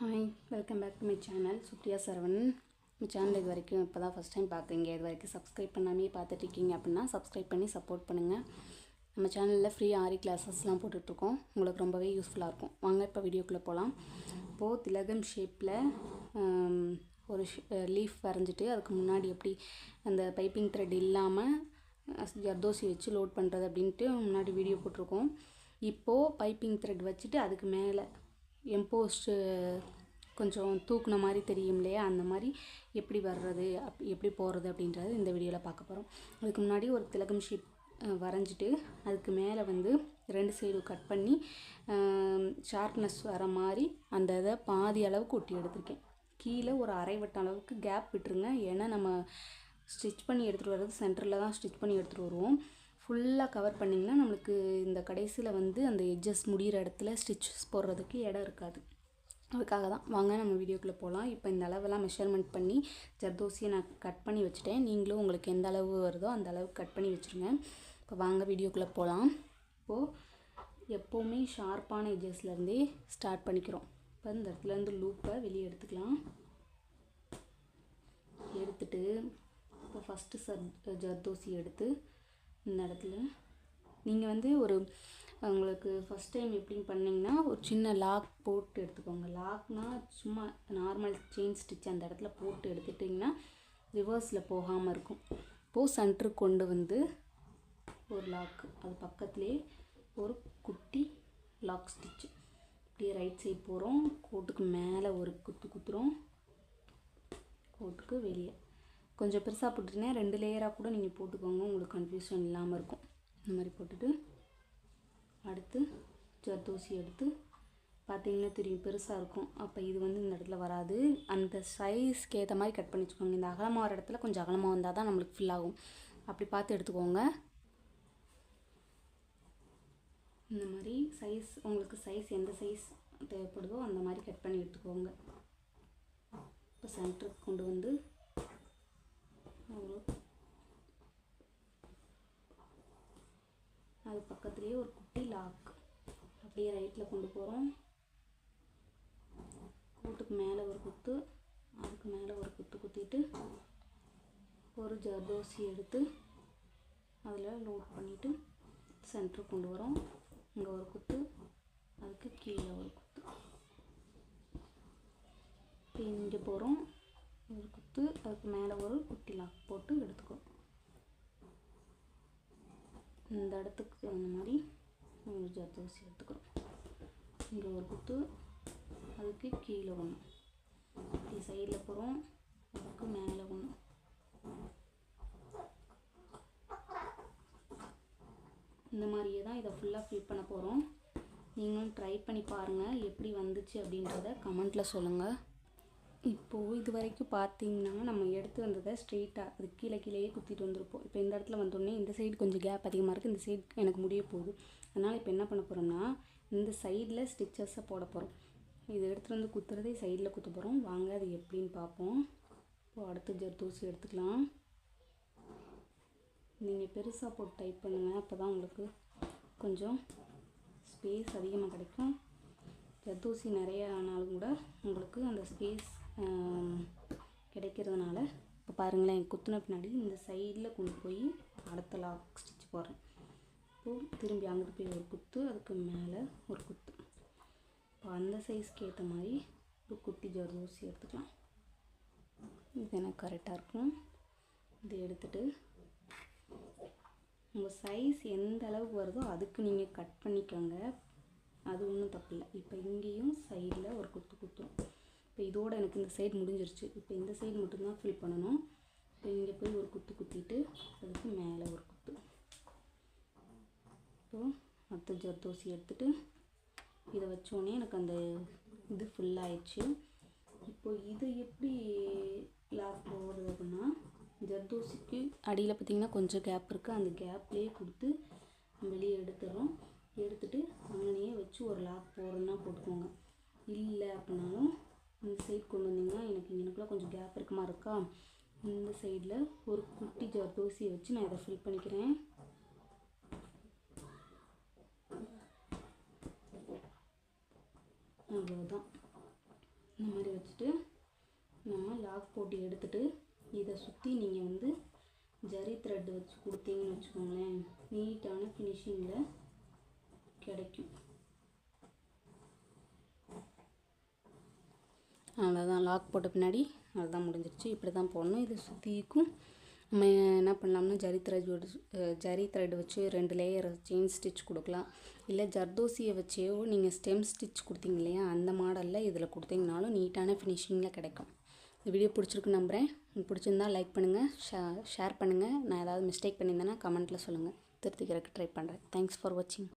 Hi welcome back to my channel Supriya Saravanan நம்ம channel இது வரைக்கும் இப்போ தான் ஃபஸ்ட் டைம் பார்க்குறீங்க இது வரைக்கும் சப்ஸ்கிரைப் பண்ணாமே பார்த்துட்டு இருக்கீங்க அப்படின்னா சப்ஸ்கிரைப் பண்ணி சப்போர்ட் பண்ணுங்கள் நம்ம சேனலில் ஃப்ரீ ஆரி கிளாஸஸ்லாம் போட்டுட்ருக்கோம். உங்களுக்கு ரொம்பவே யூஸ்ஃபுல்லாக இருக்கும். வாங்க இப்போ வீடியோக்குள்ளே போகலாம் இப்போது திலகம் ஷேப்பில் ஒரு லீஃப் வரைஞ்சிட்டு அதுக்கு முன்னாடி எப்படி அந்த பைப்பிங் த்ரெட் இல்லாமல் ஜர்தோசி வச்சு லோட் பண்ணுறது அப்படின்ட்டு முன்னாடி வீடியோ போட்டிருக்கோம். இப்போது பைப்பிங் த்ரெட் வச்சுட்டு அதுக்கு மேலே எம்போஸ்ட்டு கொஞ்சம் தூக்குன மாதிரி தெரியும் இல்லையா? அந்த மாதிரி எப்படி வர்றது அப் எப்படி போகிறது அப்படின்றது இந்த வீடியோவில் பார்க்க போகிறோம் அதுக்கு முன்னாடி ஒரு திலகம் ஷேப் வரைஞ்சிட்டு அதுக்கு மேலே வந்து ரெண்டு சைடு கட் பண்ணி ஷார்ப்னஸ் வர மாதிரி அந்த இதை பாதி அளவுக்கு ஒட்டி எடுத்திருக்கேன். கீழே ஒரு அரை வட்டம் அளவுக்கு கேப் விட்டுருங்க. ஏன்னா நம்ம ஸ்டிச் பண்ணி எடுத்துகிட்டு வர்றது சென்டரில் தான் ஸ்டிச் பண்ணி எடுத்துகிட்டு வருவோம். ஃபுல்லாக கவர் பண்ணிங்கன்னா நம்மளுக்கு இந்த கடைசியில் வந்து அந்த எட்ஜஸ் முடிகிற இடத்துல ஸ்டிச்சஸ் போடுறதுக்கு இடம் இருக்காது. அதுக்காக தான். வாங்க நம்ம வீடியோக்குள்ளே போகலாம் இப்போ இந்த அளவெல்லாம் மெஷர்மெண்ட் பண்ணி ஜர்தோசியை நான் கட் பண்ணி வச்சுட்டேன். நீங்களும் உங்களுக்கு எந்த அளவு வருதோ அந்த அளவுக்கு கட் பண்ணி வச்சுருங்க. இப்போ வாங்க வீடியோக்குள்ளே போகலாம் இப்போது எப்போவுமே ஷார்ப்பான எட்ஜஸ்லேருந்தே ஸ்டார்ட் பண்ணிக்கிறோம். இப்போ இந்த இடத்துலேருந்து லூப்பை வெளியே எடுத்துக்கலாம். எடுத்துட்டு இப்போ ஃபஸ்ட்டு சர் ஜர்தோசி எடுத்து இந்த இடத்துல. நீங்கள் வந்து ஒரு உங்களுக்கு ஃபஸ்ட் டைம் எப்படின்னு பண்ணிங்கன்னா ஒரு சின்ன லாக் போட்டு எடுத்துக்கோங்க. லாக்னால் சும்மா நார்மல் செயின் ஸ்டிச் அந்த இடத்துல போட்டு எடுத்துட்டிங்கன்னா ரிவர்ஸில் போகாமல் இருக்கும். இப்போது சென்டருக்கு கொண்டு வந்து ஒரு லாக்கு அது பக்கத்துலேயே ஒரு குட்டி லாக் ஸ்டிச்சு இப்படியே ரைட் சைட் போகிறோம் கோட்டுக்கு மேலே ஒரு குத்து குத்துறோம். கோட்டுக்கு வெளியே. கொஞ்சம் பெருசாக போட்டுட்டீங்கன்னா ரெண்டு லேயராக கூட நீங்கள் போட்டுக்கோங்க உங்களுக்கு கன்ஃபியூஷன் இல்லாமல் இருக்கும். இந்த மாதிரி போட்டுட்டு அடுத்து ஜர்தோசி எடுத்து பார்த்தீங்கன்னா தெரியும் பெருசாக இருக்கும். அப்போ இது வந்து இந்த இடத்துல வராது. அந்த சைஸ்க்கு ஏற்ற மாதிரி கட் பண்ணி வச்சுக்கோங்க. இந்த அகலமாக வர இடத்துல கொஞ்சம் அகலமாக வந்தால் தான் நம்மளுக்கு ஃபில் ஆகும். அப்படி பார்த்து எடுத்துக்கோங்க. இந்த மாதிரி சைஸ் உங்களுக்கு சைஸ் எந்த சைஸ் தேவைப்படுதோ அந்த மாதிரி கட் பண்ணி எடுத்துக்கோங்க. இப்போ சென்டருக்கு கொண்டு வந்து அவ்வளோ அது பக்கத்துலேயே ஒரு குட்டி லாக் அப்படியே ரைட்டில் கொண்டு போகிறோம் கூட்டுக்கு மேலே ஒரு குத்து அதுக்கு மேலே ஒரு குத்து குத்திட்டு ஒரு ஜர்தோசி எடுத்து அதில் லோட் பண்ணிவிட்டு சென்டர் கொண்டு வரோம். இங்கே ஒரு குத்து அதுக்கு கீழே ஒரு குத்து. இங்கே போகிறோம் ஒரு குத்து அதுக்கு மேலே ஒரு குட்டி லாக் போட்டு இந்த இடத்துக்கு அந்த மாதிரி ஒரு ஜர்தோசி எடுத்துக்கிறோம். இங்கே ஒரு குத்து அதுக்கு கீழே ஒன்று இப்படி சைடில் போகிறோம் அதுக்கு மேலே ஒன்று இந்த மாதிரியே தான் இதை ஃபுல்லாக ஃபில் பண்ண போகிறோம் நீங்களும் ட்ரை பண்ணி பாருங்கள் எப்படி வந்துச்சு அப்படின்றத கமெண்ட்டில் சொல்லுங்கள் இப்போது இது வரைக்கும் பார்த்தீங்கன்னா நம்ம எடுத்து வந்ததை ஸ்ட்ரெயிட்டாக அது கீழே கீழேயே குத்திட்டு வந்திருப்போம். இப்போ இந்த இடத்துல வந்தோடனே இந்த சைடு கொஞ்சம் கேப் அதிகமாக இருக்குது இந்த சைடு எனக்கு முடிய போகுது. அதனால் இப்போ என்ன பண்ண போகிறோம்னா இந்த சைடில் ஸ்டிச்சஸை போட போகிறோம் இது எடுத்துகிட்டு வந்து குத்துறதே சைடில் குத்த போகிறோம் வாங்க அது எப்படின்னு பார்ப்போம். இப்போது அடுத்து ஜர்தூசி எடுத்துக்கலாம். நீங்கள் பெருசாக போட்டு டைப் பண்ணுங்கள் அப்போ தான் உங்களுக்கு கொஞ்சம் ஸ்பேஸ் அதிகமாக கிடைக்கும். ஜர்தூசி நிறைய ஆனாலும் கூட உங்களுக்கு அந்த ஸ்பேஸ் கிடைக்கிறதுனால இப்போ பாருங்களேன் குத்துன பின்னாடி இந்த சைடில் கொண்டு போய் அடுத்த லாக் ஸ்டிச் போடுறேன். இப்போது திரும்பி அங்கிட்டு போய் ஒரு குத்து அதுக்கு மேலே ஒரு குத்து. இப்போ அந்த சைஸ்க்கு ஏற்ற மாதிரி ஒரு குட்டி ஜர்தூசி எடுத்துக்கலாம். இது எனக்கு கரெக்டாக இருக்கும் இதை எடுத்துகிட்டு உங்கள் சைஸ் எந்த அளவுக்கு வருதோ அதுக்கு நீங்கள் கட் பண்ணிக்கோங்க. அது ஒன்றும் தப்பு இல்லை. இப்போ இங்கேயும் சைடில் ஒரு குத்து குத்துரும் இதோட எனக்கு இந்த சைடு முடிஞ்சிருச்சு. இப்போ இந்த சைடு மட்டும்தான் ஃபில் பண்ணணும். இப்போ இங்கே போய் ஒரு குத்து குத்திட்டு அதுக்கு மேலே ஒரு குத்து. இப்போது அடுத்த ஜர்தோசி எடுத்துகிட்டு இதை வச்சோடனே எனக்கு அந்த இது ஃபுல்லாகிடுச்சு இப்போது இது எப்படி லாக் போடுறது அப்படின்னா ஜர்தோசிக்கு அடியில் பார்த்திங்கன்னா கொஞ்சம் கேப் இருக்குது அந்த கேப்லேயே கொடுத்து வெளியே எடுத்துடுறோம். எடுத்துகிட்டு அங்கனையே வச்சு ஒரு லாக் போடுறோன்னா போட்டுக்கோங்க. இல்லை அப்படின்னாலும் இந்த சைடு கொண்டு வந்தீங்கன்னா எனக்கு எனக்குள்ள கொஞ்சம் கேப் இருக்குமா இருக்கா? இந்த சைடில் ஒரு குட்டி ஜார் தோசியை வச்சு நான் இதை ஃபில் பண்ணிக்கிறேன். அவ்வளோதான் இந்த மாதிரி வச்சுட்டு நம்ம லாக் போட்டு எடுத்துகிட்டு இதை சுற்றி நீங்கள் வந்து ஜரி த்ரெட் வச்சு கொடுத்தீங்கன்னு வச்சுக்கோங்களேன். நீட்டான ஃபினிஷிங்கில் கிடைக்கும். அவ்வளோதான் லாக் போட்ட பின்னாடி அதுதான் முடிஞ்சிருச்சு. இப்படி தான் போடணும். இது சுற்றிக்கும் நம்ம என்ன பண்ணலாம்னா ஜரி த்ரெட் ஜரி த்ரெட் வச்சு ரெண்டு லேயர் செயின் ஸ்டிச் கொடுக்கலாம். இல்லை ஜர்தோசியை வச்சோ நீங்கள் ஸ்டெம் ஸ்டிச் கொடுத்தீங்க இல்லையா அந்த மாடலில் இதில் கொடுத்தீங்கனாலும் நீட்டான ஃபினிஷிங்கில் கிடைக்கும். இந்த வீடியோ பிடிச்சிருக்கு நம்புகிறேன் பிடிச்சிருந்தால் பிடிச்சிருந்தா லைக் பண்ணுங்கள் ஷே ஷேர் பண்ணுங்கள் நான் ஏதாவது மிஸ்டேக் பண்ணியிருந்தேன்னா கமெண்ட்டில் சொல்லுங்கள் திருத்திக்கிறதுக்கு ட்ரை பண்ணுறேன் தேங்க்ஸ் ஃபார் வாட்சிங்